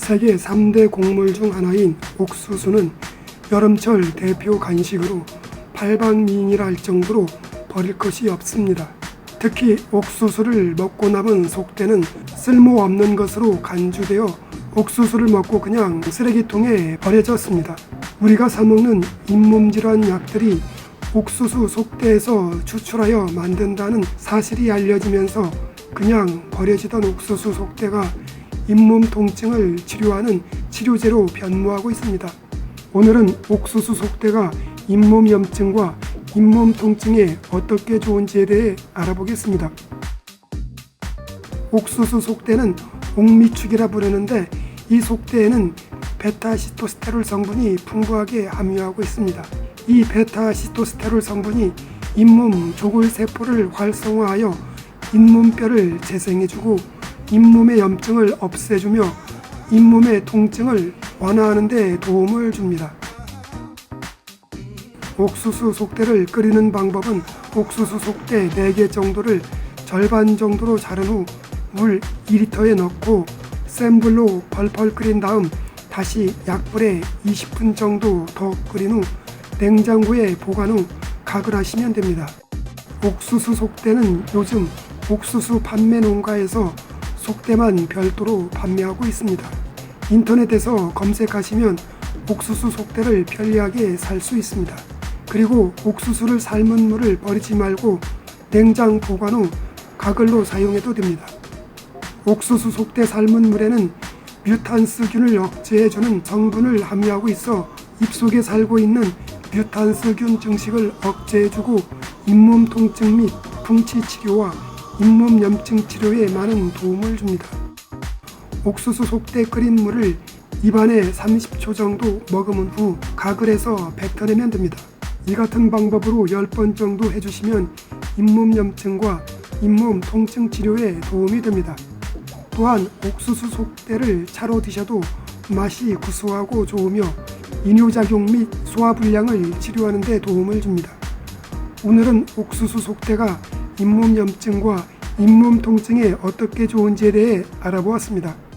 세계 3대 곡물 중 하나인 옥수수는 여름철 대표 간식으로 팔방미인이라 할 정도로 버릴 것이 없습니다. 특히 옥수수를 먹고 남은 속대는 쓸모없는 것으로 간주되어 옥수수를 먹고 그냥 쓰레기통에 버려졌습니다. 우리가 사먹는 잇몸질환 약들이 옥수수 속대에서 추출하여 만든다는 사실이 알려지면서 그냥 버려지던 옥수수 속대가 잇몸 통증을 치료하는 치료제로 변모하고 있습니다. 오늘은 옥수수 속대가 잇몸 염증과 잇몸 통증에 어떻게 좋은지에 대해 알아보겠습니다. 옥수수 속대는 옥미축이라 부르는데 이 속대에는 베타시토스테롤 성분이 풍부하게 함유하고 있습니다. 이 베타시토스테롤 성분이 잇몸 조골 세포를 활성화하여 잇몸뼈를 재생해주고 잇몸의 염증을 없애주며 잇몸의 통증을 완화하는 데 도움을 줍니다. 옥수수 속대를 끓이는 방법은 옥수수 속대 4개 정도를 절반 정도로 자른 후 물 2리터에 넣고 센 불로 펄펄 끓인 다음 다시 약불에 20분 정도 더 끓인 후 냉장고에 보관 후 각을 하시면 됩니다. 옥수수 속대는 요즘 옥수수 판매 농가에서 속대만 별도로 판매하고 있습니다. 인터넷에서 검색하시면 옥수수 속대를 편리하게 살 수 있습니다. 그리고 옥수수를 삶은 물을 버리지 말고 냉장 보관 후 가글로 사용해도 됩니다. 옥수수 속대 삶은 물에는 뮤탄스균을 억제해주는 성분을 함유하고 있어 입속에 살고 있는 뮤탄스균 증식을 억제해주고 잇몸 통증 및 풍치 치료와 잇몸 염증 치료에 많은 도움을 줍니다. 옥수수 속대 끓인 물을 입안에 30초 정도 머금은 후 가글 해서 뱉어내면 됩니다. 이 같은 방법으로 10번 정도 해주시면 잇몸 염증과 잇몸 통증 치료에 도움이 됩니다. 또한 옥수수 속대를 차로 드셔도 맛이 구수하고 좋으며 이뇨작용 및 소화불량을 치료하는 데 도움을 줍니다. 오늘은 옥수수 속대가 잇몸 염증과 잇몸 통증에 어떻게 좋은지에 대해 알아보았습니다.